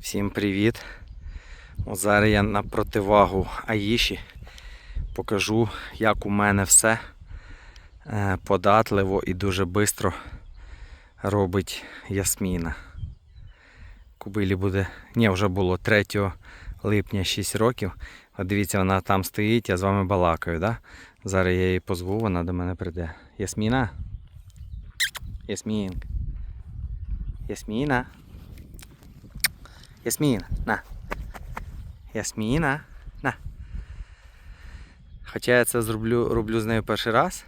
Всім привіт! От зараз я на противагу Аїші покажу, як у мене все е, податливо і дуже швидко робить Ясміна. Кубилі буде, ні, вже було 3 липня 6 років. От дивіться, вона там стоїть, я з вами балакаю. Да? Зараз я її позву, вона до мене прийде. Ясміна? Ясмінка. Ясміна. Ясміна, на. Ясміна, на. Хоча я це зроблю, роблю з нею перший раз.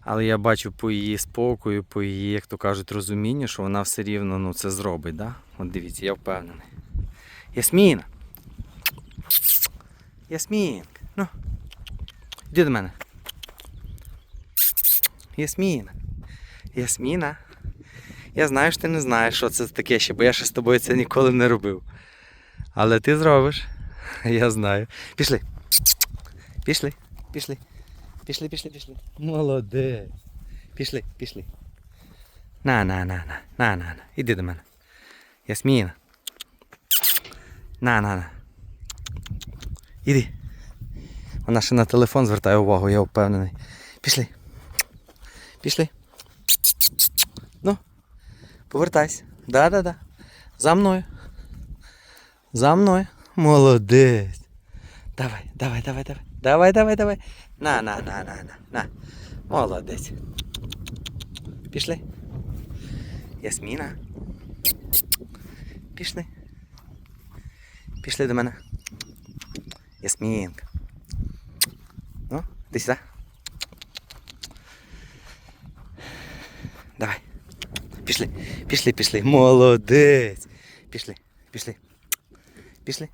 Але я бачу по її спокою, по її, як то кажуть, розумінню, що вона все рівно ну, це зробить. Да? От дивіться, я впевнений. Ясміна. Ясмінка. Ну. Іди до мене. Ясміна. Ясміна. Я знаю, що ти не знаєш, що це таке ще, бо я ще з тобою це ніколи не робив. Але ти зробиш. Я знаю. Пішли. Пішли, пішли. Пішли, пішли, пішли. Молодець. Пішли, пішли. На, на, на, на, на, на, на. Іди до мене. Ясміна. На, на, на. Іди. Вона ще на телефон звертає увагу, я впевнений. Пішли. Пішли. Ну. Повертайся. Да-да-да. За мною. За мною. Молодець. Давай, давай, давай, давай. Давай, давай, давай. На, на, на, на, на, на. Молодець. Пішли. Ясміна. Пішли. Пішли до мене. Ясмінка. Ну, ти сюди. Пішли, пішли, пішли. Молодець. Пішли, пішли. Пішли.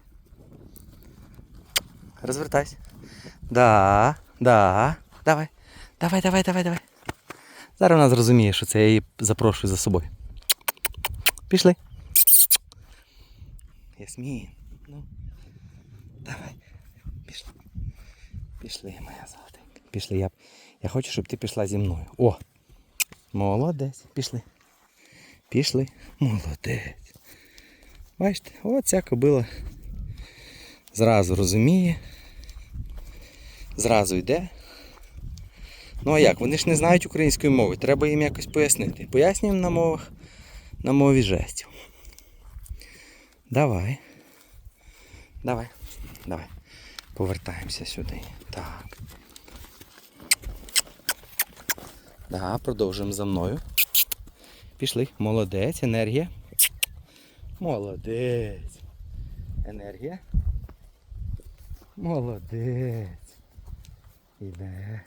Розвертайся. Да, да. Давай. Давай, давай, давай, давай. Зараз вона зрозуміє, що це я її запрошую за собою. Пішли. Ясмін. Ну. Давай. Пішли. Пішли, моя золотенька. Пішли. Я, я хочу, щоб ти пішла зі мною. О! Молодець. Пішли. Пішли. Молодець. Бачите, от ця кобила зразу розуміє. Зразу йде. Ну а як? Вони ж не знають української мови. Треба їм якось пояснити. Пояснюємо на мовах, на мові жестів. Давай. Давай. Давай. Повертаємося сюди. Так. Да, продовжуємо за мною. Пішли. Молодець, енергія. Молодець. Енергія. Молодець. Іде.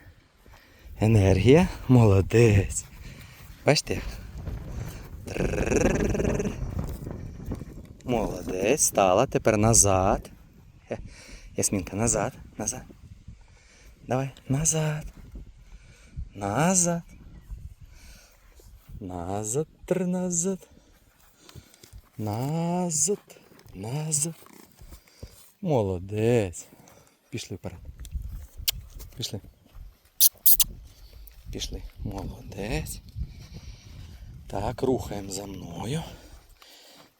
Енергія. Молодець. Бачите? Молодець. Стала. Тепер назад. Ясмінка, назад. Назад. Давай. Назад. Назад. Назад, тр назад. Назад. Назад. Молодець. Пішли вперед. Пішли. Пішли. Молодець. Так, рухаємо за мною.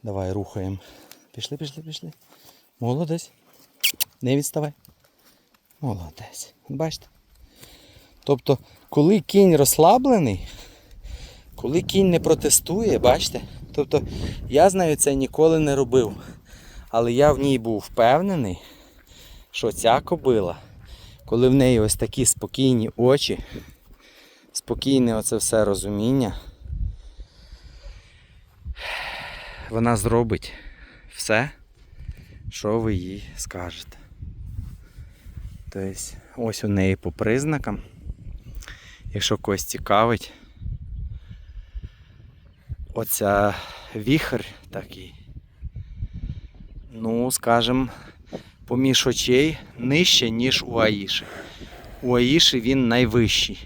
Давай рухаємо. Пішли, пішли, пішли. Молодець. Не відставай. Молодець. Бачите? Тобто, коли кінь розслаблений, коли кінь не протестує, бачите? Тобто я з нею це ніколи не робив. Але я в ній був впевнений, що ця кобила, коли в неї ось такі спокійні очі, спокійне оце все розуміння, вона зробить все, що ви їй скажете. Тобто, ось у неї по признакам. Якщо когось цікавить, оця віхр такий, ну, скажем, поміж очей нижче, ніж у Аїші. У Аїші він найвищий.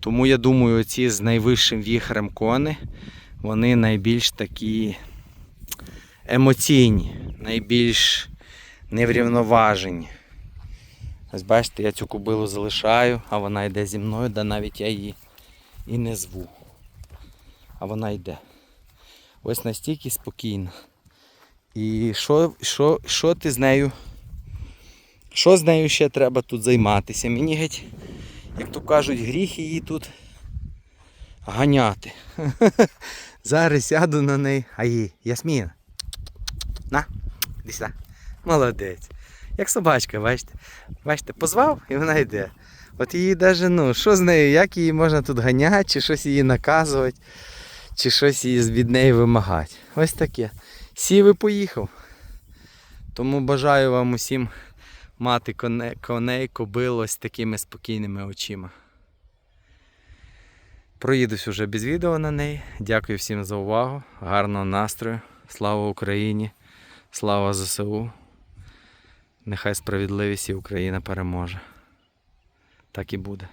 Тому я думаю, ці з найвищим віхрем кони, вони найбільш такі емоційні, найбільш неврівноважені. Ось бачите, я цю кобилу залишаю, а вона йде зі мною, да навіть я її і не зву. А вона йде. Ось настільки спокійна. І що, що, що ти з нею? Що з нею ще треба тут займатися? Мені геть, як то кажуть, гріх її тут ганяти. Зараз сяду на неї. А їй, Ясміна. На, іди сюди. Молодець. Як собачка, бачите? Бачите, позвав і вона йде. От її даже, ну, що з нею, як її можна тут ганяти, чи щось її наказувати, чи щось від неї вимагати. Ось таке. Сів і поїхав. Тому бажаю вам усім мати коне, коней, кобил ось такими спокійними очима. Проїдусь уже без відео на неї. Дякую всім за увагу. Гарного настрою. Слава Україні! Слава ЗСУ! Нехай справедливість і Україна переможе. Так і буде.